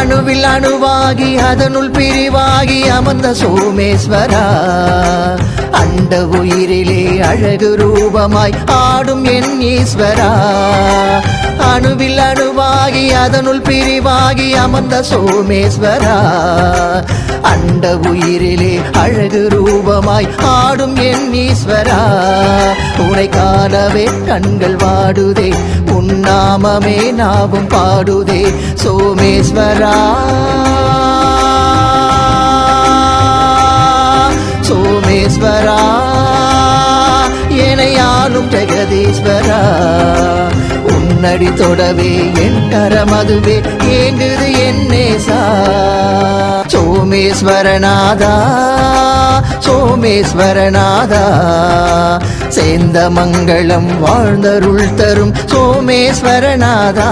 அணுவில் அணுவாகி அதனுள் பிரிவாகி அமர்ந்த சோமேஸ்வரா. அண்ட உயிரிலே அழகு ரூபமாய் ஆடும் என் ஈஸ்வரா. அணுவில் அணுவாகி அதனுள் பிரிவாகி அமர்ந்த சோமேஸ்வரா. அண்ட உயிரிலே அழகு ரூபமாய் ஆடும் என் ஈஸ்வரா. உன்னை காணவே கண்கள் வாடுதே. உன்னாமமே நாவும் பாடுதே. சோமேஸ்வரா. சோமேஸ்வரா. எனையாலும் ஜெகதீஸ்வரா. உன்னடி தொடவே என் கரமதுவே ஏங்குது என் நேசா. சோமேஸ்வரநாதா. சோமேஸ்வரநாதா. சேந்த மங்களம் வாழ்ந்தருள் தரும் சோமேஸ்வரநாதா.